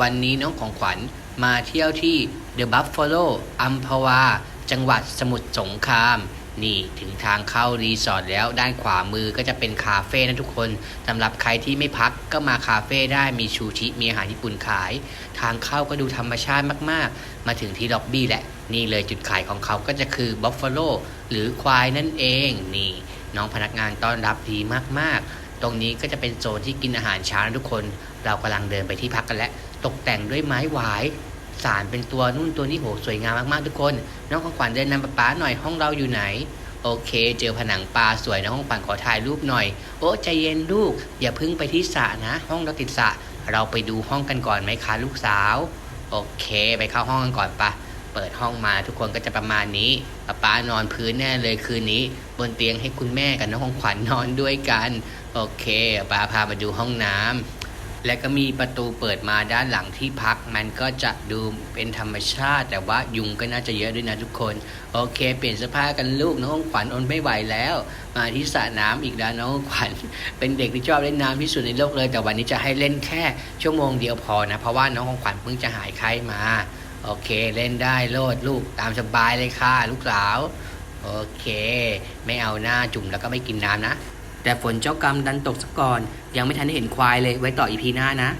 วันนี้น้องของขวัญมาเที่ยวที่ The Buffalo อัมพวา จังหวัดสมุทรสงคราม นี่ถึงทางเข้ารีสอร์ทแล้วด้านขวามือก็จะเป็นคาเฟ่นะทุกคนสำหรับใครที่ไม่พักก็มาคาเฟ่ได้มีชูชิมีอาหารญี่ปุ่นขาย ทางเข้าก็ดูธรรมชาติมากๆ มาถึงที่ล็อบบี้แหละ นี่เลยจุดขายของเขาก็จะคือบัฟฟาโลหรือควายนั่นเองนี่น้องพนักงานต้อนรับดีมากๆ ตรงนี้ก็จะเป็นโซนที่กินอาหารเช้านะทุกคน เรากำลังเดินไปที่พักกันแล้ว ตกแต่งด้วยไม้หวายสารเป็นตัวนู่นตัวนี้โหสวยงามมากๆทุกคน น้องของขวัญเดินนำป๊าหน่อยห้องเราอยู่ไหน โอเค เจอผนังปลาสวยนะห้องขวัญขอถ่ายรูปหน่อย โอ้ใจเย็นลูก อย่าพึ่งไปที่สระนะ ห้องเราติดสระเราไปดูห้องกันก่อนไหมคะลูกสาว โอเค ไปเข้าห้องกันก่อนปะเปิดห้องมาทุกคนก็จะประมาณนี้ป๊าป๊านอนพื้นแน่เลยคืนนี้ บนเตียงให้คุณแม่กับน้องของขวัญนอนด้วยกัน โอเคป๊าพามาดูห้องน้ำ และก็มีประตูเปิดมาด้านหลังที่พัก มันก็จะดูเป็นธรรมชาติ แต่ว่ายุงก็น่าจะเยอะด้วยนะทุกคน โอเค เปลี่ยนเสื้อผ้ากันลูกน้องขวัญอนไม่ไหวแล้ว มาที่สระน้ำอีกแล้วน้องขวัญเป็นเด็กที่ชอบเล่นน้ำที่สุดในโลกเลย แต่วันนี้จะให้เล่นแค่ชั่วโมงเดียวพอนะ เพราะว่าน้องของขวัญเพิ่งจะหายไข้มา โอเค เล่นได้โลดลูกตามสบายเลยค่ะ ลูกสาว โอเค ไม่เอาหน้าจุ่มแล้วก็ไม่กินน้ำนะ แต่ฝนเจ้ากรรมดันตกซะก่อน ยังไม่ทันได้เห็นควายเลยไว้ต่ออีพีหน้านะ